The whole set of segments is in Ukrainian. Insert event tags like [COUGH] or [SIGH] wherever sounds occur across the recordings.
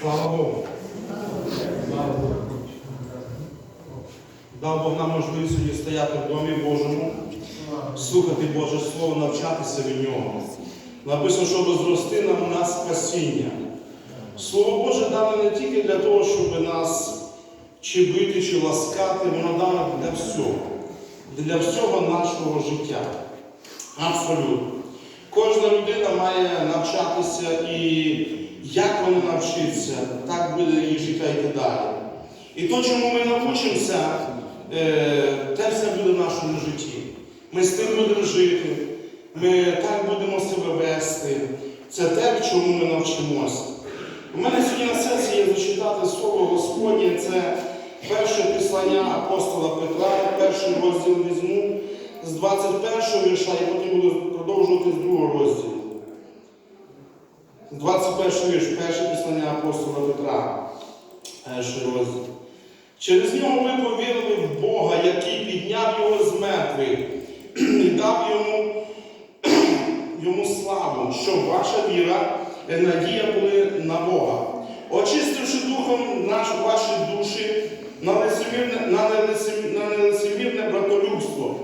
Слава Богу. Слава Богу. Дав Бог нам можливість сьогодні стояти в домі Божому, слухати Боже Слово, навчатися від нього. Написано, щоб зрости нам на спасіння. Слово Боже дане не тільки для того, щоб нас чи бити, чи ласкати, воно дане для всього, для всього нашого життя. Абсолютно. Кожна людина має навчатися і як вона навчиться, так буде її життя йти далі. І то, чому ми навчимося, е, те все буде в нашому житті. Ми з тим будемо жити, ми так будемо себе вести. Це те, чому ми навчимося. У мене сьогодні на сесії є зачитати слово Господнє, це перше післання апостола Петра, перший розділ візьму з 21 вірша, і потім буду продовжувати з другого розділу. 21 вірш, перше післання апостола Петра, перший розділ. Через нього ви повірили в Бога, який підняв його з мертвих і дав йому, [CLEARS THROAT] йому славу, щоб ваша віра і надія були на Бога. Очистивши духом наш, ваші душі на лицемірне, на нелицем- на нелицемірне братолюбство,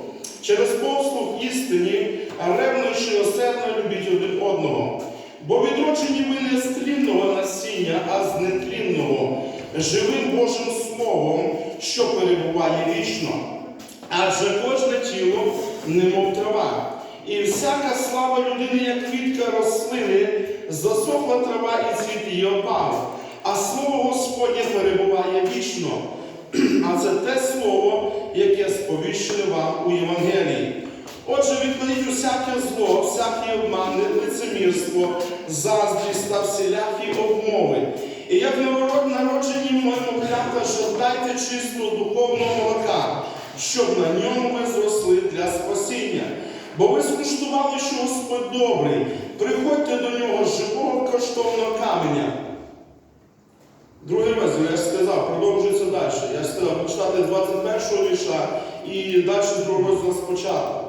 через послуг істині, ревно і широсердно любіть один одного. Бо відроджені ви не з тлінного насіння, а з нетлінного, живим Божим Словом, що перебуває вічно. Адже кожне тіло, немов трава, і всяка слава людини, як квітка рослини, засохла трава і цвіт її опав, а слово Господнє перебуває вічно. А це те слово, яке сповіщено вам у Євангелії. Отже, відкладіть усяке зло, всякий обман, лицемірство, заздрість та всілякі обмови. І як народжені немовлята, жадайте чистого духовного молока, щоб на ньому ви зросли для спасіння. Бо ви скуштували, що Господь добрий, приходьте до нього живого коштовного каменя. Другий розділ, я ж сказав, продовжується далі. Я ж сказав, почитати з 21 вірша і далі другого розділу спочатку.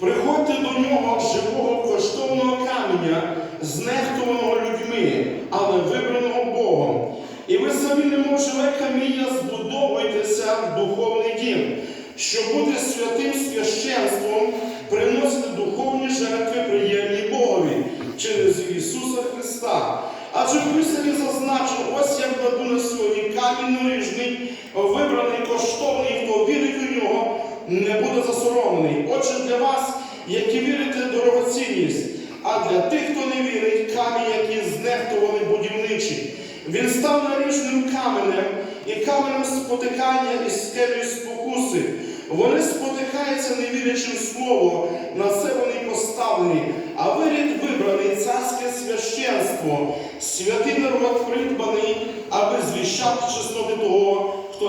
Приходьте до нього живого коштовного каменя, знехтуваного людьми, але вибраного Богом. І ви самі, немов живе каміння, збудовуєтеся в духовний дім, щоб бути святим священством, приносити духовні жертви приємні Богові через Ісуса Христа. Адже в Писанні зазначено, ось як кладу на сьогодні камінь наріжний, вибраний коштовний, хто вірить у нього, не буде засоромлений. Отже, для вас, які вірите, дорогоцінність, а для тих, хто не вірить, камінь, який знехтували будівничі. Він став наріжним каменем і каменем спотикання і скелею спокуси. Вони спотикаються, не вірячи в слово, на це вони поставлені, а вирід вибраний царське священство, святий народ придбаний, аби звіщати чесноти того, хто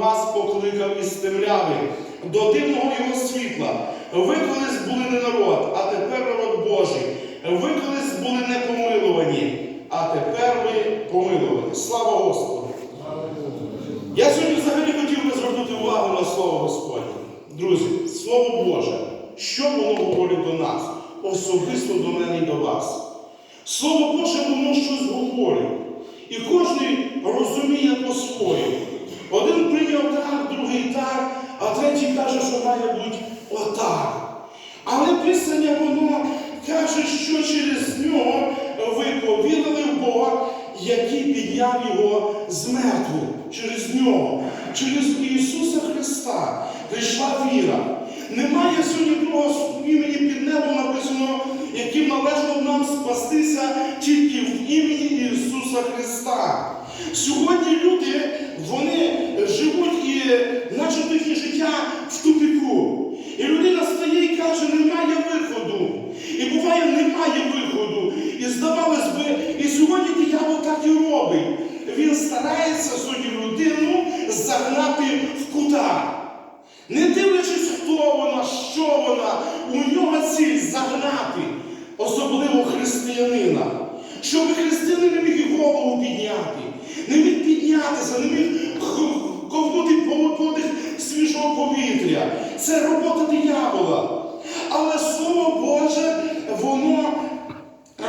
вас покликав із темряви, до дивного його світла. Ви колись були не народ, а тепер народ Божий. Ви колись були не помилувані, а тепер ви помилувані. Слава Господу! Я сьогодні взагалі хотів би звернути увагу на Слово Господнє. Друзі, Слово Боже, що воно говорить до нас, особисто до мене і до вас. Слово Боже, воно щось говорить. І кожен розуміє по-своєму. Один прийняв так, другий так, а третій каже, що має бути отак. Але Писання воно каже, що через нього ви повірили в Бога, який підняв його з мертвих. Через нього, через Ісуса Христа прийшла віра. Немає сьогодні другого імені під небом написано, яким належало нам спастися тільки в імені Ісуса Христа. Сьогодні люди, вони живуть і наче їхнє життя в тупіку. І людина стає і каже, немає виходу. І буває, немає виходу. І здавалось би, і сьогодні диявол так і робить. Він старається сьогодні людину загнати в кута. Не дивлячись, хто вона, що вона, у нього ціль загнати, особливо християнина. Щоб християнин не міг і голову підняти, не міг піднятися, не міг ковнути по- подих свіжого повітря. Це робота диявола. Але Слово Боже, воно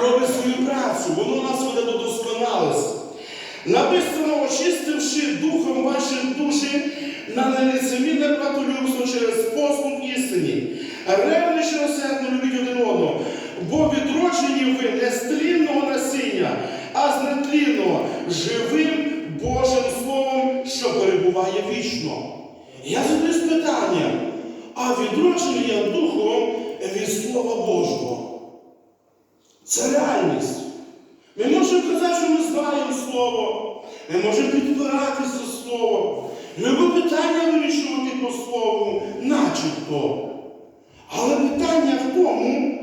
робить свою працю, воно нас веде до досконалості. Написано, очистивши духом ваші душі на нелицемірне братолюбство через послуг істині. Ревніше осердно любіть один одного, бо відроджені ви не з тлінного насіння, а з нетлінного, живим Божим Словом, що перебуває вічно. Я задаюсь питання, а відроджений я духом від Слова Божого. Це реальність. Ми можемо казати, що ми знаємо Слово, ми можемо підбиратися Слово, ми можемо питання вирішувати по Слову, начебто. Але питання в тому,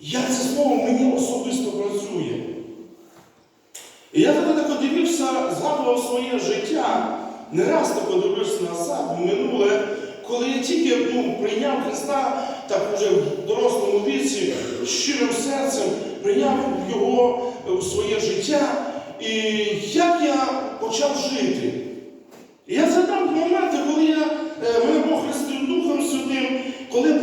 як це слово мені особисто працює. І я тоді так дивився, згадував своє життя, не раз так дивився назад, в минуле, коли я тільки ну, прийняв Христа, так уже в дорослому віці, щирим серцем, прийняв його в своє життя, і як я почав жити. І я згадав моменти, коли я, мене Бог хрестив Духом Святим, коли я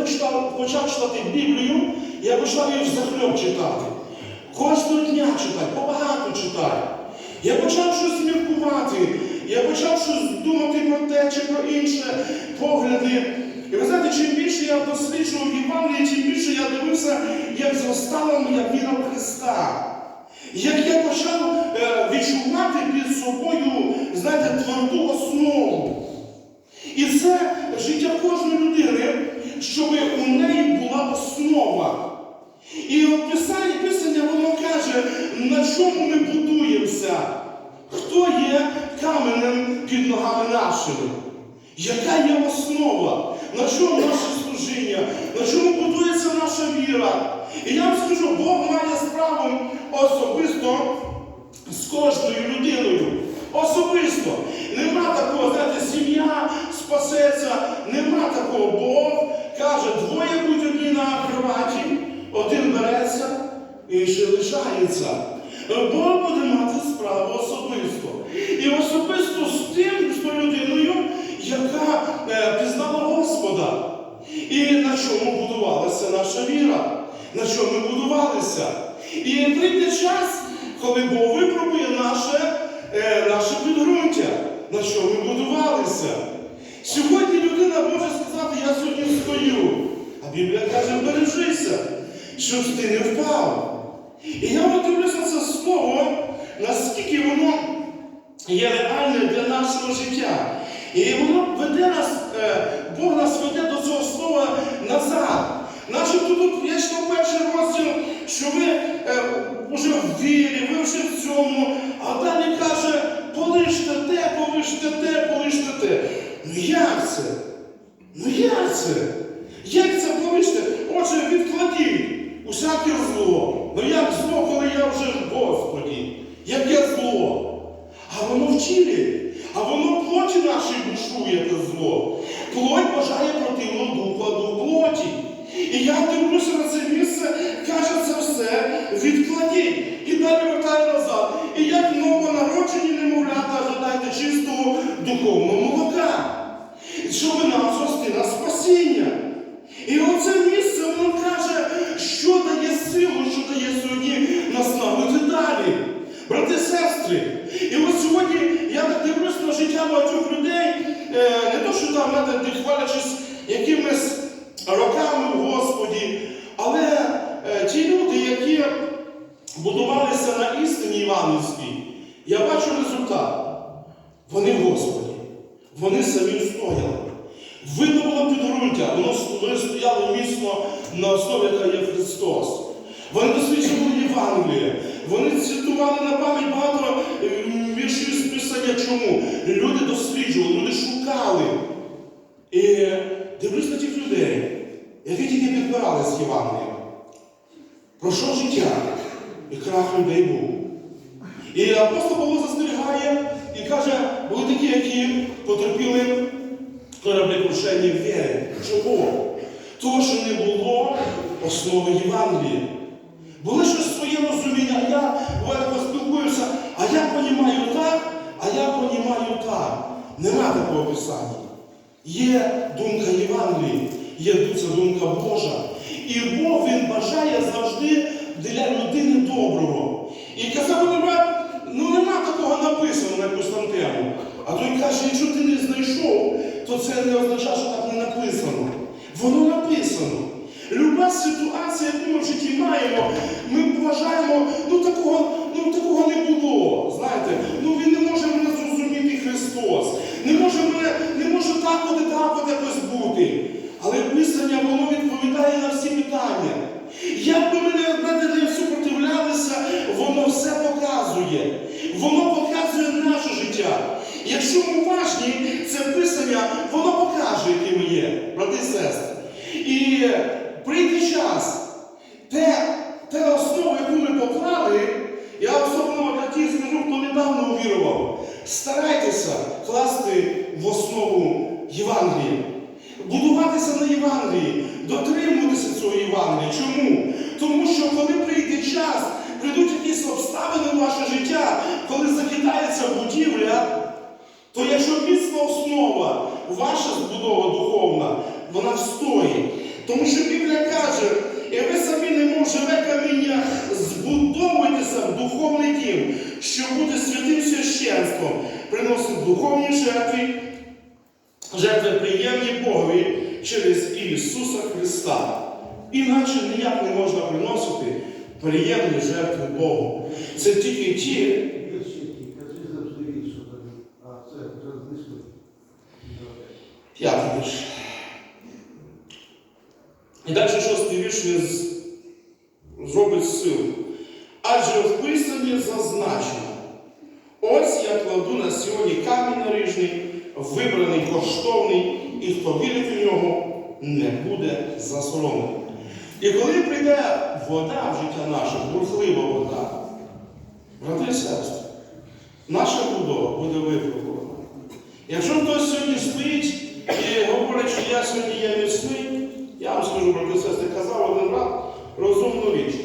почав, читати Біблію, я почав її взахльоб читати. Кожного дня читати, побагато читати. Я почав щось міркувати, я почав щось думати про те чи про інше погляди. І ви знаєте, чим більше я досліджував Євангеліє, тим більше я дивився, як зростала моя віра в Христа. Як я почав е, відчувати під собою, знаєте, тверду основу. І це життя кожної людини, щоб у неї була основа. І от писання, писання воно каже, на чому ми будуємося, хто є каменем під ногами нашими, яка є основа, на чому наше служіння, на чому будується наша віра. І я вам скажу, Бог має справу особисто з кожною людиною. Особисто. Нема такого, знаєте, сім'я спасеться, нема такого. Бог каже, двоє будь одні на кроваті, один береться, інший лишається. Бог буде мати справу особисто. І особисто з тим, з людиною, яка е, пізнала Господа. І на чому будувалася наша віра, на чому ми будувалися. І прийде час, коли Бог випробує наше, е, наше підґрунтя, на чому ми будувалися. Сьогодні людина може сказати, я сьогодні стою. А Біблія каже, бережися, щоб ти не впав. І я от дивлюся це слово, наскільки воно є реальне для нашого життя. І воно веде нас, е, Бог нас веде до цього слова назад. Начебто тут читав перший розділ, що ви е, вже в вірі, ви вже в цьому, а далі каже, полиште те, полиште те, полиште те. Ну як це? Ну як це? Як це полиште? Отже, відкладіть усяке зло. Ну як зло, коли я вже в Господі? Яке зло? А воно в тілі, а воно в плоті нашій бушує те зло. Плоть бажає противного духа до плоті. І я дивлюся на це місце, каже це все, відкладіть. І далі вертаю назад. І як новонароджені немовлята, жадайте чистого духовного молока. Щоб нам зрости на спасіння. І оце місце воно каже, що дає силу, що дає сьогодні наснагу йти далі. Брати і сестри, і от сьогодні я так дивлюсь на життя багатьох людей, е, не то, що там знаєте, не хвалячись якимись роками в Господі, але е, ті люди, які будувалися на істині євангельській, я бачу результат. Вони в Господі, вони самі стояли. Видно було підґрунтя, вони стояли міцно на основі, яка є Христос. Вони досліджували Євангеліє, вони цитували на пам'ять багато е, віршів з Писання. Чому? Люди досліджували, люди шукали. І дивлюсь на тих людей, які тільки підбирали з Євангелієм. Пройшов життя, і крах людей був. І апостол Павло застерігає і каже, були такі, які потерпіли кораблекрушення в вірі. Чого? Того, що не було основи Євангелія. Було щось своє розуміння, а я буває поспілкуюся, а я понімаю так, а я понімаю так. Нема такого писання. Є думка Євангелії, є ця думка Божа. І Бог Він бажає завжди для людини доброго. І казав, «Ну, нема, ну нема такого написано на Константину. А той каже, якщо ти не знайшов, то це не означає, що так не написано. Воно написано. Люба ситуація, яку ми в житті маємо, ми вважаємо, ну такого. Дотримуватися. Чому? Тому що коли прийде час, прийдуть якісь обставини в ваше життя, коли закидається будівля, то якщо міцна основа, ваша збудова духовна, вона встоїть. Тому що Біблія каже, і ви самі немов живе каміння, збудовуйтеся в духовний дім, щоб бути святим священством, приносить духовні жертви, жертви приємні Богові через Ісуса Христа. Іначе ніяк не можна приносити приємні жертви Богу. Це тільки ті. П'ятий вірш. І далі шостий вірш він зробить силу. Адже в Писанні зазначено, ось я кладу на сьогодні камінь наріжний, вибраний коштовний, і хто вірить у нього, не буде засоромлений. І коли прийде вода в життя наше, бурхлива вода, брати і сестри, наша будова буде випробувана. Якщо хтось сьогодні стоїть і говорить, що я сьогодні є міцний, я вам скажу, брати і сестри, казав один раз розумну річ.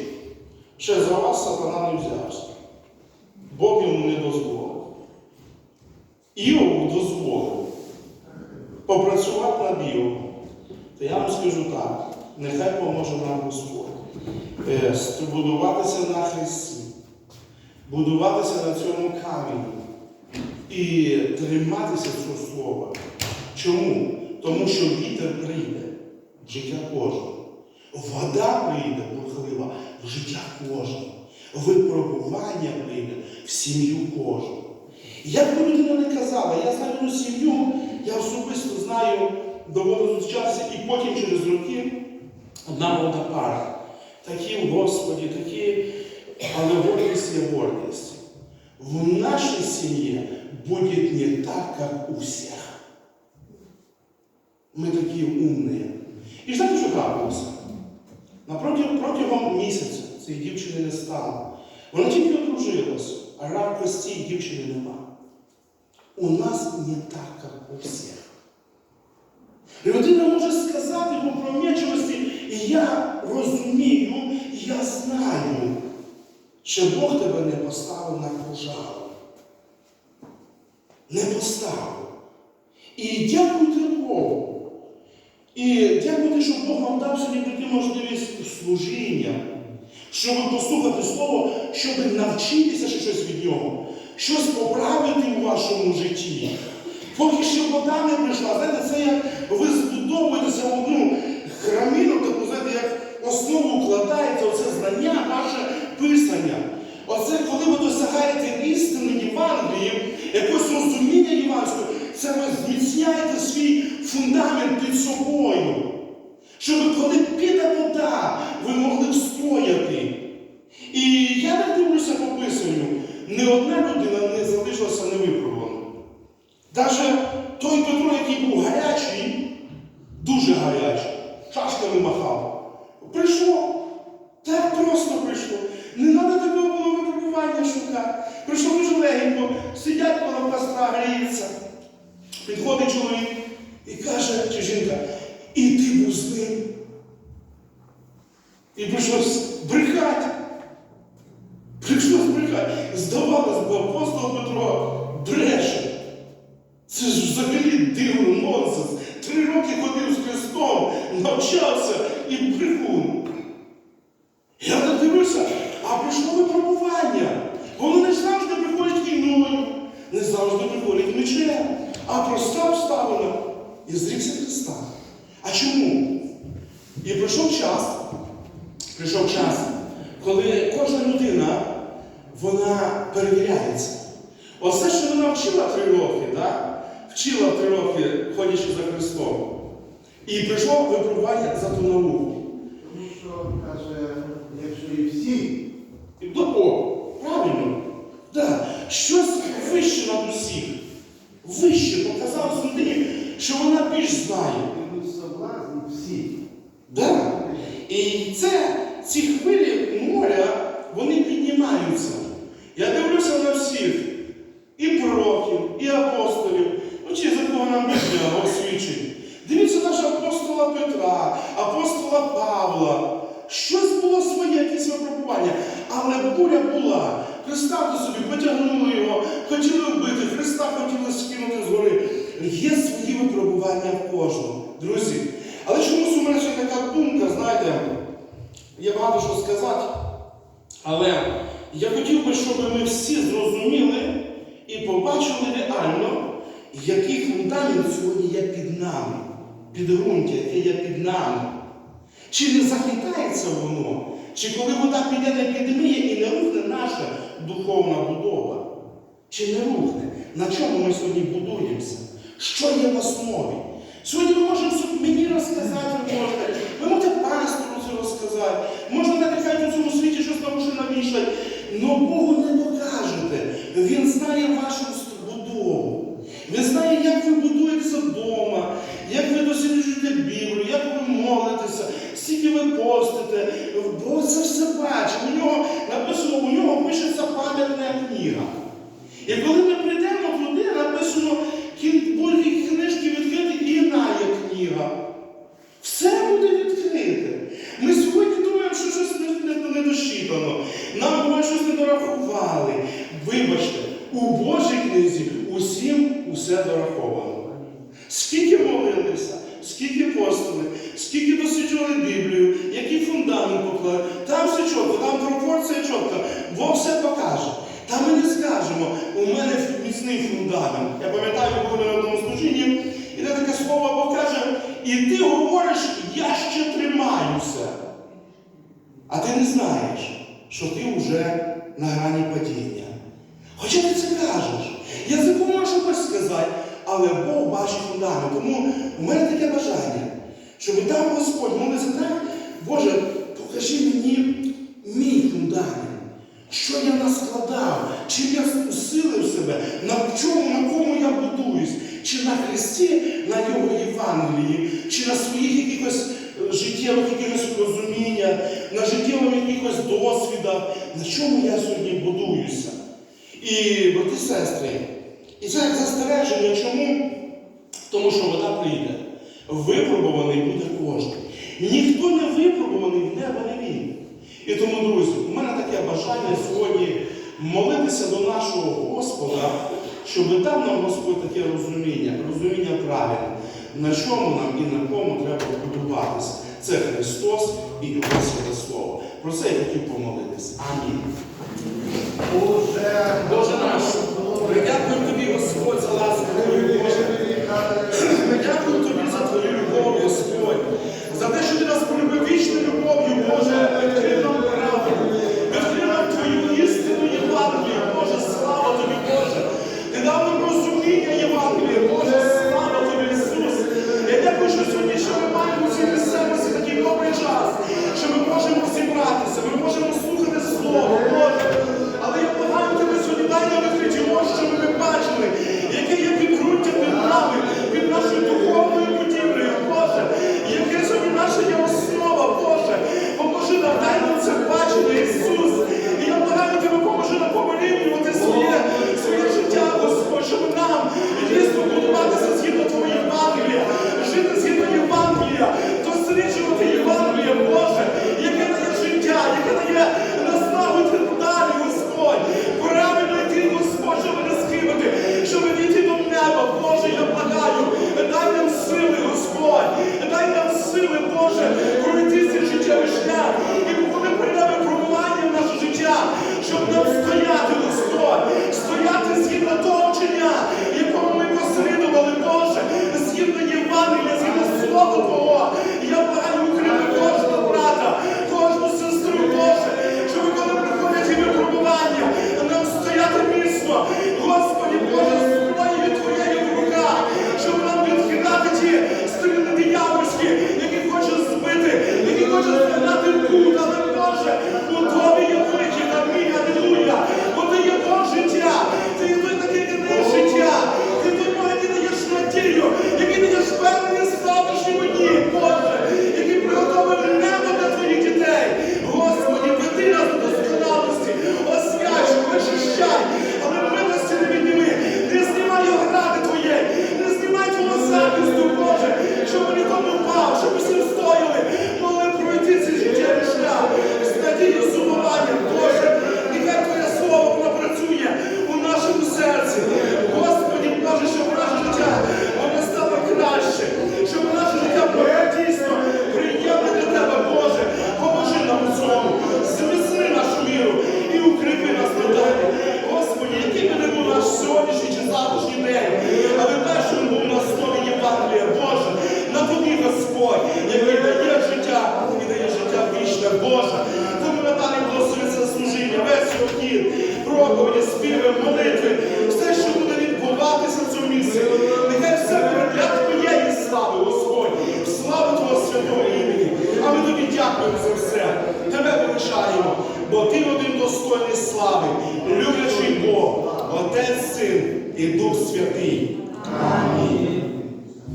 Ще за вас сатана не взявся. Бог йому не дозволив. Іову дозволив попрацювати над Іовом. То я вам скажу так, нехай поможе нам Господь. Е, Будуватися на Христі, будуватися на цьому камені і триматися цього слова. Чому? Тому що вітер прийде в життя кожного. Вода прийде бурхлива в життя кожного. Випробування прийде в сім'ю кожного. Як би людина не казала, я знаю сім'ю, я особисто знаю, доводилось зустрічатися і потім через роки одна молода пара. Такі в Господі, такі, але гордість є гордість. В нашей семье будет не так, как у всех. Мы такие умные. І знаєте, що трапилося? Напротягом протягом місяця цієї дівчини не стало. Вона тільки одружилась, а рак кості дівчини нема. У нас не так, як у всіх. Людина може сказати в опрометчивості, і я розумію, я знаю, що Бог тебе не поставив на пожару. Не поставив. І дякуйте Богу. І дякуйте, що Бог вам дав сьогодні таку можливість служіння, щоб послухати Слово, щоб навчитися щось від нього, щось поправити у вашому житті. Поки ще вода не прийшла, знаєте, це як ви збудовуєтеся в одну храміну, основу вкладається оце знання, ваше писання. Оце коли ви досягаєте істини Євангелії, якогось розуміння Євангельського, це ви зміцняєте свій фундамент під собою. Щоб коли піде вода, ви могли встояти. І я так дивлюся по писанню, ні одна людина не залишилася невипробуваною. Навіть той Петро, який був гарячий, дуже гарячий, шашками махав. Прийшло. Так просто прийшло. Не треба такого було випробування шукати. Прийшло дуже легенько, сидять коло костра, гріються. Підходить чоловік і каже, чи жінка, і ти був з ним. І прийшлось брехати. Прийшлось брехати. Здавалось би, апостол Петро бреше. Це ж взагалі дивно, нонсенс. Три роки ходив з Христом, навчався і брехун. Я так дивлюся, а прийшло випробування. Воно не завжди приходить війною, не завжди приходить мечем, а проста обставина. і зрікся Христа. А чому? І прийшов час, прийшов час, коли кожна людина вона перевіряється. Оце, що вона вчила три роки, да? вчила три роки, ходячи за Христом. І прийшло випробування за ту науку. Тому що каже, якщо і всі, І до О, правильно. Да. Щось вище над усіх. Вище показалось людині, що вона більш знає. йдуть соблазн, всі. Да. І це, ці хвилі моря, вони піднімаються. Я дивлюся на всіх. І пророків, і апостолів. Ну, чи за кого нам Біблія освічить. Дивіться нашого апостола Петра, апостола Павла. Щось було своє, якесь випробування. Але буря була. Представте собі, потягнули його, хотіли вбити, Христа хотіли скинути з гори. Є свої випробування в кожного. Друзі. Але чомусь у мене ще така думка, знаєте, є багато що сказати. Але я хотів би, щоб ми всі зрозуміли і побачили реально, який фундамент сьогодні є під нами, підґрунтя, яке є під нами. Чи не захитається воно, чи коли вода піде не підмиє і не рухне наша духовна будова? Чи не рухне? На чому ми сьогодні будуємося? Що є в основі? Сьогодні ми можемо мені розказати, ви можете, ви можете пастору це розказати, можна надихати у цьому світі щось на уші навішати, але Богу не докажете. Він знає вашу будову. Він знає, як ви будуєтеся Біблію, як ви молитеся, скільки ви постите. Бог це все бачить. У нього написано, у нього пишеться пам'ятна книга. І коли ми прийдемо туди, написано, кін- будь-які книжки відкриті і іна є книга. Все буде відкрите. Ми сьогодні думаємо, що щось не, не, не досчитано. Нам буває щось не дорахували. Вибачте, у Божій книзі усім усе дораховано. Скільки молилися, скільки постили, скільки досліджували Біблію, який фундамент поклали. Там все чітко, там пропорція чітка, Бог все покаже. Та ми не скажемо, у мене міцний фундамент. Я пам'ятаю, коли на одному служінні, іде таке слово, Бог каже, і ти говориш, я ще тримаюся. А ти не знаєш, що ти вже на грані падіння. Хоча ти це кажеш, язиком можеш щось сказати, але Бог бачить фундамент. Тому у мене таке бажання, щоб там Господь молиться так, Боже, покажи мені мій фундамент. Що я наскладав, чим я усилив себе, на чому, на кому я будуюсь, чи на Христі, на Його Євангелії, чи на своїх якихось е, життєвих якихось розуміннях, на життєвих якихось досвідах, на чому я сьогодні будуюся. І, брати і сестри, і це як застереження, чому? Тому що вода прийде. Випробуваний буде кожен. Ніхто не випробуваний в небо не він. І тому, друзі, у мене таке бажання сьогодні молитися до нашого Господа, щоб дав нам Господь таке розуміння, розуміння правильне, на чому нам і на кому треба будуватися. Це Христос і Його Святе Слово. Про це я хотів помолитися. Амінь. Боже, наш, ми дякуємо тобі, Господь, за ласку